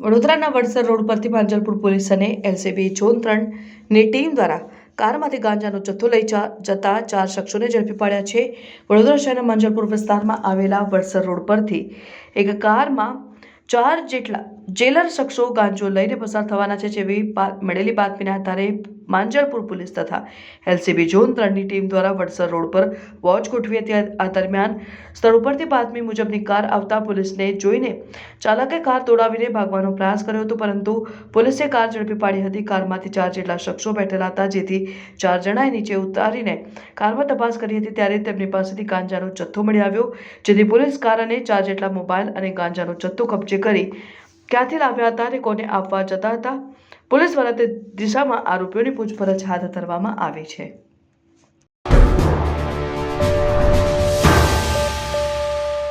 વડોદરાના વડસર રોડ પરથી પાંજલપુર પોલીસ અને એલસીબી ઝોન ત્રણની ટીમ દ્વારા કારમાંથી ગાંજાનો જથ્થો લઈ જતા ચાર શખ્સોને ઝડપી પાડ્યા છે. વડોદરા શહેરના માંજલપુર વિસ્તારમાં આવેલા વડસર રોડ પરથી એક કારમાં ચાર જેટલા જેલર શખ્સો ગાંજો લઈને પસાર થવાના છે જેવી મળેલી બાતમીના આધારે માંજલપુર પોલીસ તથા એલસીબી ઝોન ત્રણની ટીમ દ્વારા વડસર રોડ પર વોચ ગોઠવી હતી. આ દરમિયાન સ્થળ ઉપરથી બાતમી મુજબની કાર આવતા પોલીસને જોઈને ચાલકે કાર દોડાવીને ભાગવાનો પ્રયાસ કર્યો હતો, પરંતુ પોલીસે કાર ઝડપી પાડી હતી. કારમાંથી ચાર જેટલા શખ્સો બેઠેલા હતા, જેથી ચાર જણાએ નીચે ઉતારીને કારમાં તપાસ કરી હતી. ત્યારે તેમની પાસેથી ગાંજાનો જથ્થો મળી આવ્યો, જેથી પોલીસ કાર અને ચાર જેટલા મોબાઈલ અને ગાંજાનો જથ્થો કબજે કરી ક્યાંથી લાવ્યા હતા અને કોને આપવા જતા હતા? પોલીસ દ્વારા તે દિશામાં આરોપીઓની પૂછપરછ હાથ ધરવામાં આવી છે.